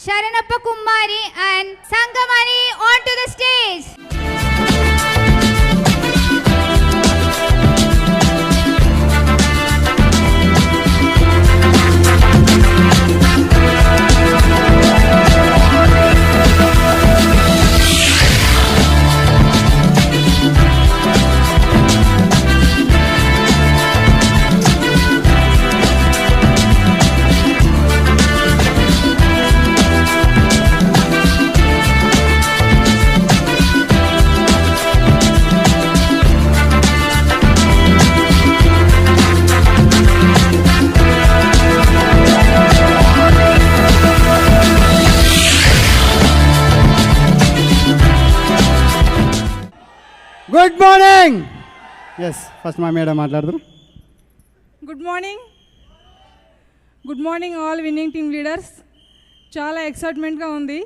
Sharanappa Kumari and Sangamani onto the stage. Good morning yes first మా madam మాట్లాడతారు good morning good morning all winning team leaders చాలా ఎక్సైట్మెంట్గా ఉంది.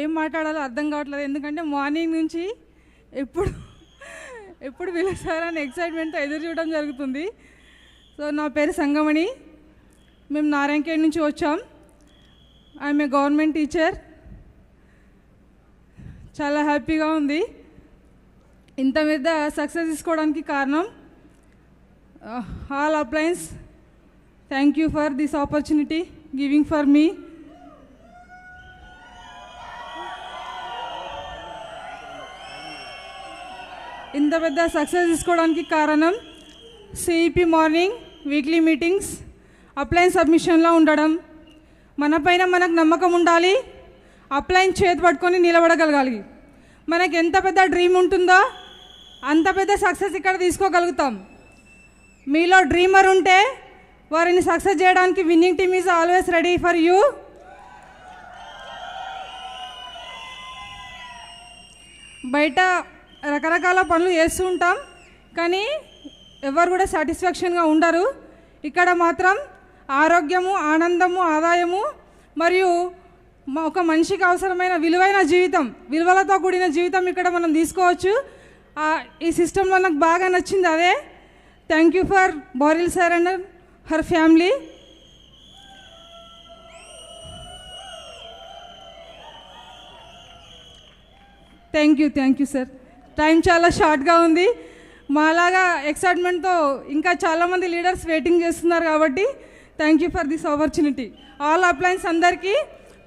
ఏం మాట్లాడాలో అర్థం కావట్లేదు. ఎందుకంటే మార్నింగ్ నుంచి ఎప్పుడు ఎప్పుడు పిలుస్తారని ఎక్సైట్మెంట్తో ఎదురు చూడడం జరుగుతుంది. సో నా పేరు సంగమణి. మేము నారాయణఖేడ్ నుంచి వచ్చాం. ఐఎమ్ ఏ గవర్నమెంట్ టీచర్ చాలా హ్యాపీగా ఉంది. ఇంత మీద సక్సెస్ తీసుకోవడానికి కారణం all appliance thank you for this opportunity giving for me ఇంత పెద్ద సక్సెస్ తీసుకోవడానికి కారణం CEP morning weekly meetings upline సబ్మిషన్లో ఉండడం. మన పైన మనకు నమ్మకం ఉండాలి అప్లైన్ చేతి పట్టుకొని నిలబడగలగాలి. మనకి ఎంత పెద్ద డ్రీమ్ ఉంటుందో అంత పెద్ద సక్సెస్ ఇక్కడ తీసుకోగలుగుతాం. మీలో డ్రీమర్ ఉంటే వారిని సక్సెస్ చేయడానికి winning team is always ready for you బయట రకరకాల పనులు చేస్తూ ఉంటాం కానీ ఎవరు కూడా సాటిస్ఫాక్షన్గా ఉండరు. ఇక్కడ మాత్రం ఆరోగ్యము ఆనందము ఆదాయము మరియు ఒక మనిషికి అవసరమైన విలువైన జీవితం విలువలతో కూడిన జీవితం ఇక్కడ మనం తీసుకోవచ్చు. ఈ సిస్టంలో నాకు బాగా నచ్చింది అదే. Thank you for Baril sir and her family thank you thank you sir time చాలా షార్ట్గా ఉంది. మాలాగా ఎక్సైట్మెంట్తో ఇంకా చాలామంది లీడర్స్ వెయిటింగ్ చేస్తున్నారు కాబట్టి thank you for this opportunity all uplines అందరికీ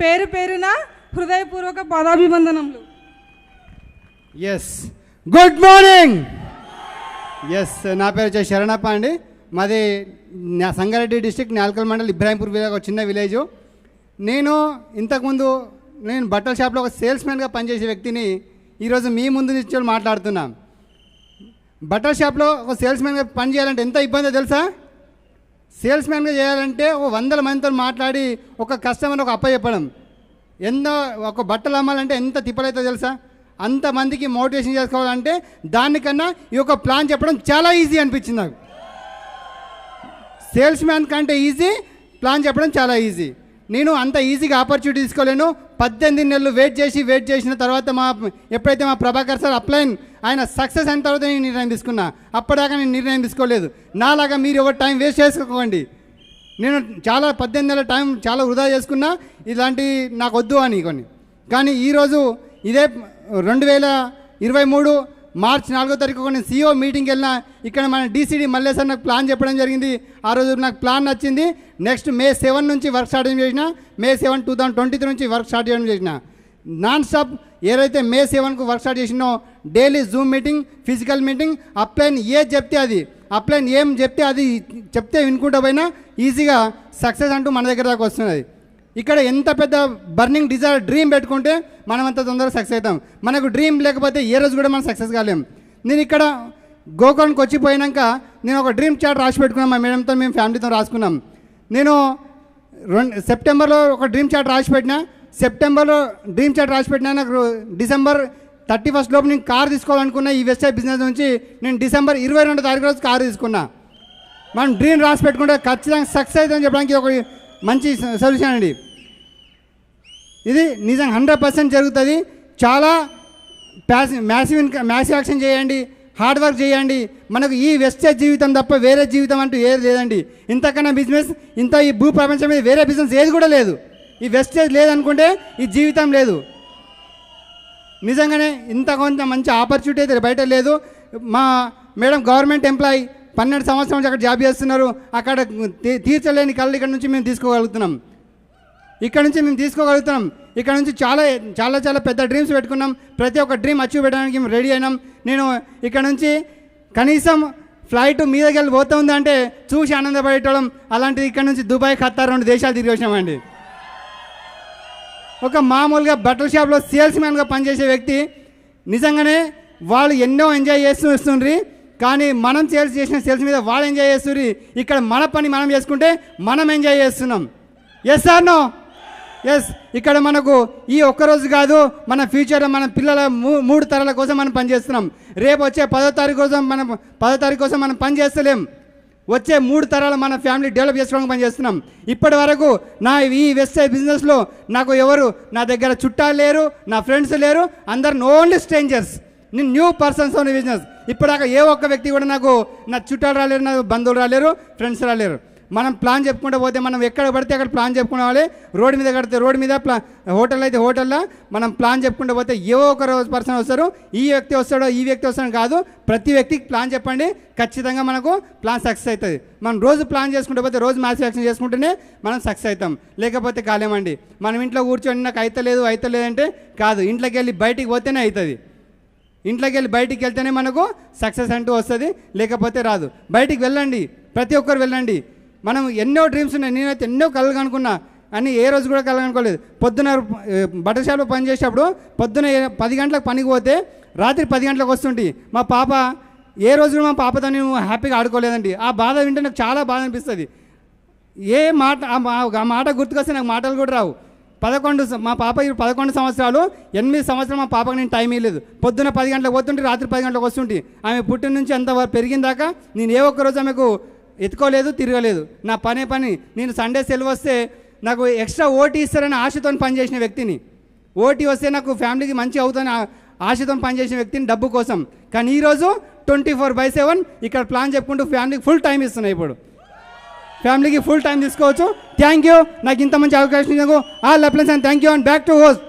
పేరు పేరున హృదయపూర్వక పాదాభివందనములు. ఎస్ గుడ్ మార్నింగ్ ఎస్ నా పేరు వచ్చేసి శరణప్ప అండి. మాది నా- సంగారెడ్డి డిస్టిక్ నాల్కల్ మండల్ ఇబ్రాహింపూర్ విలేజ్ ఒక చిన్న విలేజ్. నేను ఇంతకుముందు నేను బట్టల షాప్లో ఒక సేల్స్మెన్గా పనిచేసే వ్యక్తిని ఈరోజు మీ ముందు నుంచి మాట్లాడుతున్నాను బట్టల షాప్లో ఒక సేల్స్మెన్గా పని చేయాలంటే ఎంత ఇబ్బందో తెలుసా? సేల్స్మెన్గా చేయాలంటే ఒక వందల మందితో మాట్లాడి ఒక కస్టమర్ ఒక అప్ప చెప్పడం. ఎన్నో ఒక బట్టలు అమ్మాలంటే ఎంత తిప్పలైతే తెలుసా? అంతమందికి మోటివేషన్ చేసుకోవాలంటే దానికన్నా ఈ యొక్క ప్లాన్ చెప్పడం చాలా ఈజీ అనిపించింది నాకు. సేల్స్ మ్యాన్ కంటే ఈజీ ప్లాన్ చెప్పడం చాలా ఈజీ. నేను అంత ఈజీగా ఆపర్చునిటీ తీసుకోలేను. పద్దెనిమిది నెలలు వెయిట్ చేసి వెయిట్ చేసిన తర్వాత మా ఎప్పుడైతే మా ప్రభాకర్ సార్ అప్లైన్ ఆయన సక్సెస్ అయిన తర్వాత నేను నిర్ణయం తీసుకున్నా. అప్పటిదాకా నేను నిర్ణయం తీసుకోలేదు. నాలాగా మీరు ఎవరు టైం వేస్ట్ చేసుకోకండి. నేను చాలా పద్దెనిమిది నెలల టైం చాలా వృధా చేసుకున్నా. ఇలాంటి నాకు వద్దు అని కొన్ని. కానీ ఈరోజు ఇదే రెండు వేల ఇరవై మూడు మార్చ్ నాలుగో తారీఖు నేను సీఓ మీటింగ్కి వెళ్ళిన. ఇక్కడ మన డీసీడీ మల్లేశ్వర్ నాకు ప్లాన్ చెప్పడం జరిగింది. ఆ రోజు నాకు ప్లాన్ నచ్చింది. నెక్స్ట్ మే సెవెన్ నుంచి వర్క్ స్టార్ట్ చేసిన. May seven two thousand twenty three నుంచి వర్క్ స్టార్ట్ చేయడం చేసిన. నాన్ స్టాప్ ఏదైతే మే సెవెన్కు work start చేసినో daily Zoom meeting physical meeting upline ఏది చెప్తే అది అప్లైన్ ఏం చెప్తే అది చెప్తే వినుకుంటా పోయినా ఈజీగా సక్సెస్ అంటూ మన దగ్గర దాకా వస్తున్నది. ఇక్కడ ఎంత పెద్ద బర్నింగ్ డిజైర్ డ్రీమ్ పెట్టుకుంటే మనం అంత తొందరగా సక్సెస్ అవుతాం. మనకు డ్రీమ్ లేకపోతే ఏ రోజు కూడా మనం సక్సెస్ కాలేం. నేను ఇక్కడ గోకర్ణకి వచ్చిపోయినాక నేను ఒక డ్రీమ్ చార్ట్ రాసి పెట్టుకున్నాం మా మేడంతో మేము ఫ్యామిలీతో రాసుకున్నాం. నేను రెండు సెప్టెంబర్లో ఒక డ్రీమ్ చార్ట్ రాసి పెట్టిన సెప్టెంబర్లో డ్రీమ్ చార్ట్ రాసి పెట్టినా నాకు డిసెంబర్ థర్టీ ఫస్ట్ లోపు నేను కార్ తీసుకోవాలనుకున్నా ఈ వెబ్సైట్ బిజినెస్ నుంచి నేను డిసెంబర్ ఇరవై రెండు తారీఖు రోజు కారు తీసుకున్నా. మనం డ్రీమ్ రాసి పెట్టుకుంటే ఖచ్చితంగా సక్సెస్ అవుతుందని చెప్పడానికి ఒక మంచి సొల్యూషన్ అండి. ఇది నిజంగా హండ్రెడ్ పర్సెంట్ జరుగుతుంది. చాలా ప్యాసి మ్యాసివ్ ఇన్క మ్యాసివ్ యాక్షన్ చేయండి. హార్డ్ వర్క్ చేయండి. మనకు ఈ వెస్టేజ్ జీవితం తప్ప వేరే జీవితం అంటూ ఏది లేదండి. ఇంతకన్నా బిజినెస్ ఇంత ఈ భూ ప్రపంచం మీద వేరే బిజినెస్ ఏది కూడా లేదు. ఈ వెస్టేజ్ లేదనుకుంటే ఈ జీవితం లేదు. నిజంగానే ఇంత కొంత మంచి ఆపర్చునిటీ అయితే బయట లేదు. మా మేడం గవర్నమెంట్ ఎంప్లాయీ పన్నెండు సంవత్సరాల నుంచి అక్కడ జాబ్ చేస్తున్నారు. అక్కడ తీ- తీర్చలేని కళ్ళు ఇక్కడ నుంచి మేము తీసుకోగలుగుతున్నాం. ఇక్కడ నుంచి మేము తీసుకోగలుగుతున్నాం. ఇక్కడ నుంచి చాలా చాలా చాలా పెద్ద డ్రీమ్స్ పెట్టుకున్నాం. ప్రతి ఒక్క డ్రీమ్ అచీవ్ పెట్టడానికి మేము రెడీ అయినాం. నేను ఇక్కడ నుంచి కనీసం ఫ్లైట్ మీ వెళ్ళి పోతుంది చూసి ఆనందపడేటోళ్ళం. అలాంటిది ఇక్కడ నుంచి దుబాయ్ ఖతార్ రెండు దేశాలు తిరిగి వచ్చినామండి. ఒక మామూలుగా బట్టల షాప్లో సేల్స్ మ్యాన్గా పనిచేసే వ్యక్తి నిజంగానే వాళ్ళు ఎన్నో ఎంజాయ్ చేస్తూ వస్తుండ్రి. కానీ మనం సేల్స్ చేసిన సేల్స్ మీద వాళ్ళు ఎంజాయ్ చేస్తుంది ఇక్కడ మన పని మనం చేసుకుంటే మనం ఎంజాయ్ చేస్తున్నాం. ఎస్ సార్ నో ఎస్ ఇక్కడ మనకు ఈ ఒక్కరోజు కాదు మన ఫ్యూచర్ మన పిల్లల మూ- మూడు తరాల కోసం మనం పనిచేస్తున్నాం రేపు వచ్చే పదో తారీఖు కోసం మనం పదో తారీఖు కోసం మనం పని చేస్తలేం. వచ్చే మూడు తరాలు మన ఫ్యామిలీ డెవలప్ చేసుకోవడానికి పనిచేస్తున్నాం ఇప్పటి వరకు నా ఈ వెస్ట్ బిజినెస్లో నాకు ఎవరు నా దగ్గర చుట్టాలు లేరు నా ఫ్రెండ్స్ లేరు అందరు ఓన్లీ స్ట్రేంజర్స్ నేను న్యూ పర్సన్స్ ఓన్ బిజినెస్ ఇప్పటిదాకా ఏ ఒక్క వ్యక్తి కూడా నాకు నా చుట్టాలు రాలేరు నా బంధువులు రాలేరు ఫ్రెండ్స్ రాలేరు. మనం ప్లాన్ చెప్పుకుంటూ పోతే మనం ఎక్కడ పడితే అక్కడ ప్లాన్ చెప్పుకోవాలి రోడ్డు మీద కడితే రోడ్డు మీద ప్లా హోటల్ అయితే హోటల్లో. మనం ప్లాన్ చెప్పుకుంటూ పోతే ఏ ఒక్క రోజు పర్సన్ వస్తారు ఈ వ్యక్తి వస్తాడో ఈ వ్యక్తి వస్తాడో కాదు. ప్రతి వ్యక్తికి ప్లాన్ చెప్పండి. ఖచ్చితంగా మనకు ప్లాన్ సక్సెస్ అవుతుంది. మనం రోజు ప్లాన్ చేసుకుంటూ పోతే రోజు మ్యాథ్స్ యాక్షన్ చేసుకుంటేనే మనం సక్సెస్ అవుతాం. లేకపోతే కాలేమండి. మనం ఇంట్లో కూర్చొని నాకు అయితలేదు అయితలేదంటే కాదు. ఇంట్లోకి వెళ్ళి బయటికి పోతేనే అవుతుంది ఇంట్లోకి వెళ్ళి బయటికి వెళ్తేనే మనకు సక్సెస్ అంటూ వస్తుంది లేకపోతే రాదు. బయటికి వెళ్ళండి ప్రతి ఒక్కరు వెళ్ళండి. మనం ఎన్నో డ్రీమ్స్ ఉన్నాయి నేనైతే ఎన్నో కలలు కనుకున్నా అని ఏ రోజు కూడా కలగనుకోలేదు పొద్దున బట్టల షాప్లో పని చేసేటప్పుడు పొద్దున పది గంటలకు పనికి పోతే రాత్రి పది గంటలకు వస్తుంటే మా పాప ఏ రోజు మా పాపతో నేను హ్యాపీగా ఆడుకోలేదండి. ఆ బాధ వింటే నాకు చాలా బాధ అనిపిస్తుంది. ఏ మాట ఆ మాట గుర్తుకొస్తే నాకు మాటలు కూడా రావు. పదకొండు మా పాప పదకొండు సంవత్సరాలు ఎనిమిది సంవత్సరాలు మా పాపకు నేను టైం ఇవ్వలేదు పొద్దున్న పది గంటలకు పోతుంటే రాత్రి పది గంటలకు వస్తుంటే ఆమె పుట్టిన నుంచి అంతవరకు పెరిగిందాకా పెరిగిన దాకా నేను ఏ ఒక్క రోజు ఆమెకు ఎత్తుకోలేదు తిరగలేదు. నా పనే పని. నేను సండే సెలవు వస్తే నాకు ఎక్స్ట్రా ఓటీ ఇస్తారని ఆశతో పనిచేసిన వ్యక్తిని. ఓటీ వస్తే నాకు ఫ్యామిలీకి మంచి అవుతుందని ఆశతో పనిచేసిన వ్యక్తిని డబ్బు కోసం. కానీ ఈరోజు ట్వంటీ ఫోర్ బై సెవెన్ ఇక్కడ ప్లాన్ చెప్పుకుంటూ ఫ్యామిలీకి ఫుల్ టైం ఇస్తున్నాయి ఇప్పుడు. ఫ్యామిలీకి ఫుల్ టైం తీసుకోవచ్చు. థ్యాంక్ యూ నాకు ఇంత మంచి అవకాశం ఇచ్చినందుకు all uplines and thank you and back to host